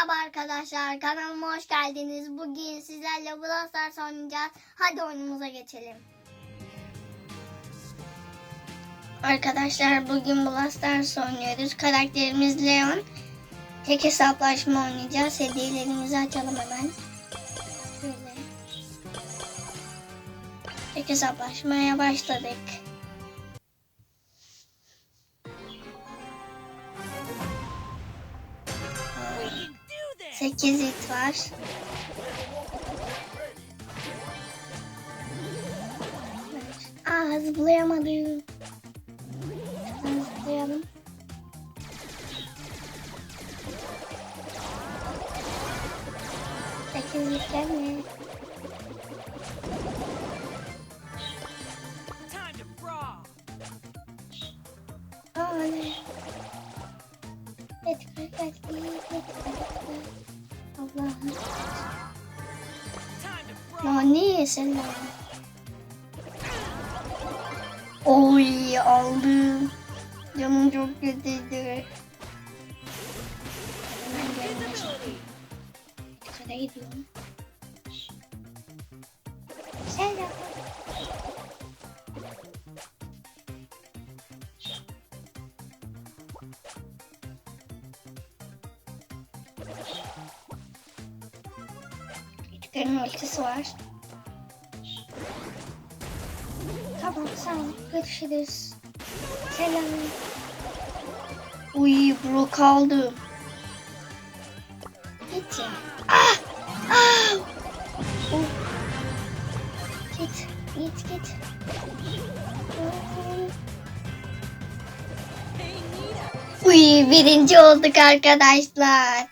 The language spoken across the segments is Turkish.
Merhaba arkadaşlar kanalıma hoş geldiniz. Bugün sizlerle Brawl oynayacağız. Hadi oyunumuza geçelim. Arkadaşlar bugün Brawl oynuyoruz. Karakterimiz Leon. Tek hesaplaşma oynayacağız. Hediyelerimizi açalım hemen. Şöyle. Tek hesaplaşmaya başladık. Sekiz it var. Aa zıplayamadım. Şuradan zıplayalım. Sekiz it gelme. Time to brawl. Aa ne? Et kırk Allah'ım. Brawl. Nani sen. Oy aldım. Canım çok kötüydü. Hemen gelmeye çalışıyorum. Yukarı gidiyorum. Selam. Küçüklerin ultisi var. Tamam ol. Görüşürüz. Selam. Uy bro kaldım. Git. Ah! Ah! Oh. Git. Git git. Uy birinci olduk arkadaşlar.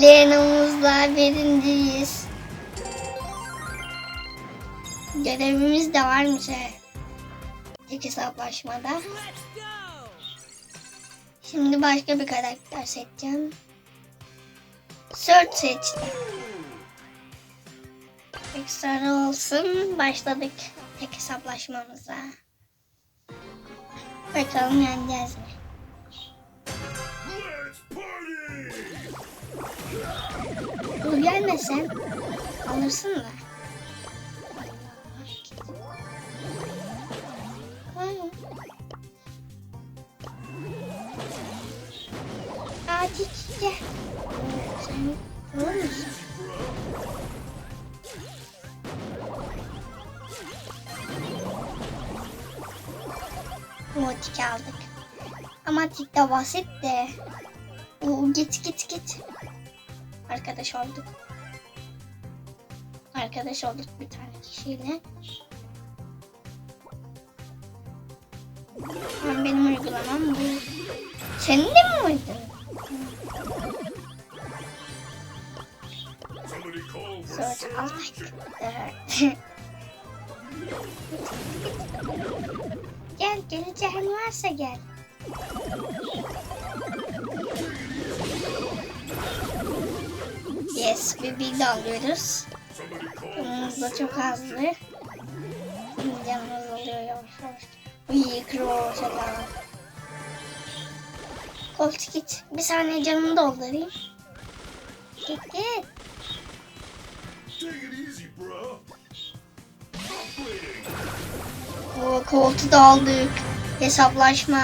Leon'umuzla birinciyiz. Görevimiz de varmış he. Tek hesaplaşmada. Şimdi başka bir karakter seçeceğim. Search seçtim. Ekstra olsun. Başladık tek hesaplaşmamıza. Bakalım yeneceğiz mi? Dur gelmesen alırsın da. Hadi gel. Sen görür müsün? Motik aldık. Ama tik de basit de. Oo, git git git. Arkadaş olduk. Arkadaş olduk bir tane kişiyle. Benim uygulamam bu. Senin de mi uydun? Search. aldık. gel geleceğin varsa gel. Yes, bir de alıyoruz. Canımız da çok azdı. Canımız oluyor yavaş yavaş. Uy kro selam. Kolt git. Bir saniye canımı doldurayım. Git git. O koltu da aldık. Hesaplaşma.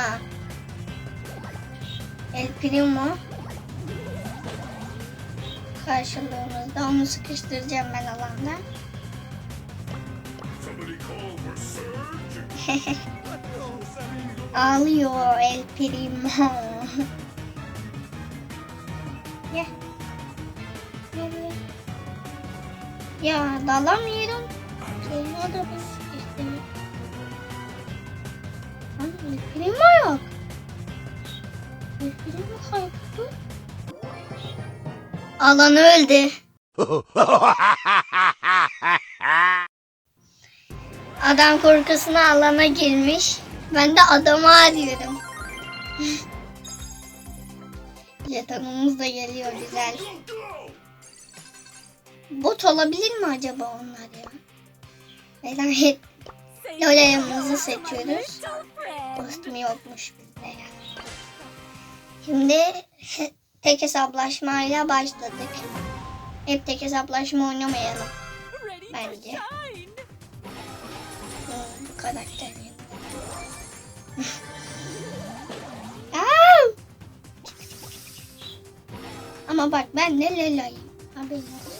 El Primo. Karşılığımızda onu sıkıştıracağım ben alanda. Ağlıyor El Primo. Gel gel. Ya dalamıyorum. O da beni sıkıştırıyor. Lan Primo yok. Primo kayboldu. Alan öldü. Adam korkusuna alana girmiş. Ben de adamı arıyorum. Jetonumuz da geliyor güzel. Bot olabilir mi acaba onlar ya? Merak et. Lolayamızı seçiyoruz. Kostümü yokmuş bizde ya. Şimdi tek hesaplaşmayla başladık. Hep tek hesaplaşma oynamayalım. Bence. Hmm, bu karakter. Ama bak ben de Lela'yım. Haberin olsun.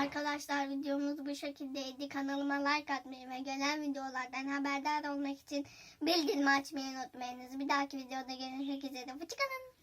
Arkadaşlar videomuz bu şekildeydi. Kanalıma like atmayı ve gelen videolardan haberdar olmak için bildirim açmayı unutmayınız. Bir dahaki videoda görüşmek üzere. Hoşçakalın.